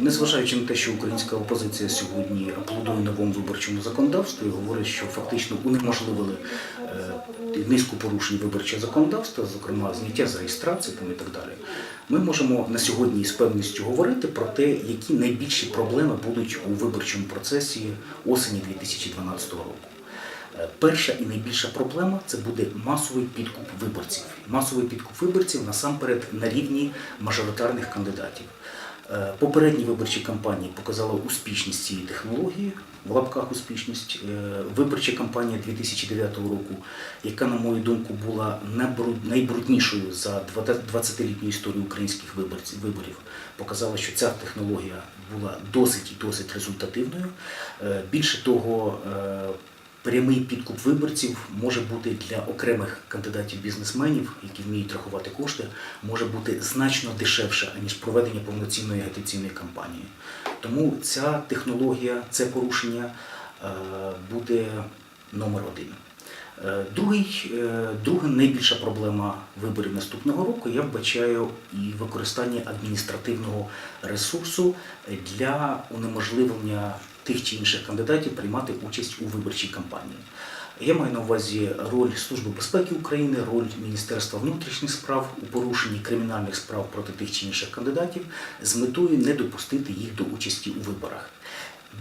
Незважаючи на те, що українська опозиція сьогодні аплодує новому виборчому законодавству і говорить, що фактично унеможливили е, низку порушень виборчого законодавства, зокрема зняття з реєстрації там, і так далі, ми можемо на сьогодні з певністю говорити про те, які найбільші проблеми будуть у виборчому процесі осені 2012 року. Е, Перша і найбільша проблема це буде масовий підкуп виборців. Масовий підкуп виборців насамперед на рівні мажоритарних кандидатів. Е, Попередні виборчі кампанії показали успішність цієї технології, в лапках успішність. Е, Виборча кампанія 2009 року, яка, на мою думку, була найбруд- найбруднішою за 20-літню історію українських виборів, показала, що ця технологія була досить і досить результативною. Е, Більше того, Прямий підкуп виборців може бути для окремих кандидатів-бізнесменів, які вміють рахувати кошти, може бути значно дешевше, аніж проведення повноцінної агітаційної кампанії. Тому ця технологія, це порушення е, буде номер один. Е, Другий, е, друга найбільша проблема виборів наступного року я вбачаю і використання адміністративного ресурсу для унеможливлення тих чи інших кандидатів приймати участь у виборчій кампанії. Я маю на увазі роль Служби безпеки України, роль Міністерства внутрішніх справ у порушенні кримінальних справ проти тих чи інших кандидатів з метою не допустити їх до участі у виборах.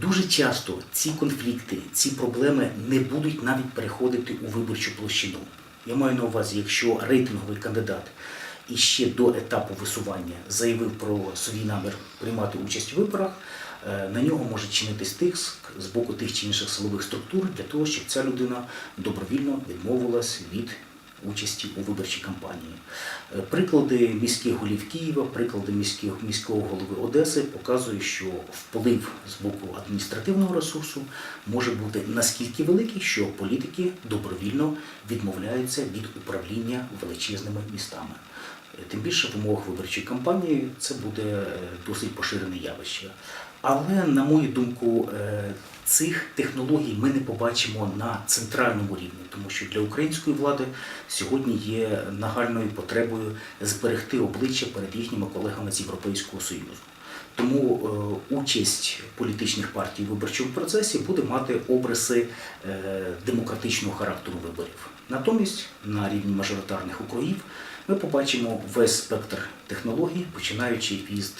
Дуже часто ці конфлікти, ці проблеми не будуть навіть переходити у виборчу площину. Я маю на увазі, якщо рейтинговий кандидат іще до етапу висування заявив про свій намір приймати участь у виборах, е, на нього може чинитись тиск з боку тих чи інших силових структур для того, щоб ця людина добровільно відмовилась від участі у виборчій кампанії. Е, Приклади міських голів Києва, приклади міських, міського голови Одеси показують, що вплив з боку адміністративного ресурсу може бути наскільки великий, що політики добровільно відмовляються від управління величезними містами. Тим більше в умовах виборчої кампанії це буде е, досить поширене явище. Але, на мою думку, е, цих технологій ми не побачимо на центральному рівні, тому що для української влади сьогодні є нагальною потребою зберегти обличчя перед їхніми колегами з Європейського Союзу. Тому е, участь політичних партій у виборчому процесі буде мати обриси е, демократичного характеру виборів. Натомість на рівні мажоритарних округів ми побачимо весь спектр технологій, починаючи від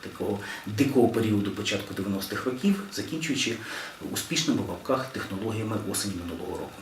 такого дикого періоду початку 90-х років, закінчуючи успішними в лапках технологіями осені минулого року.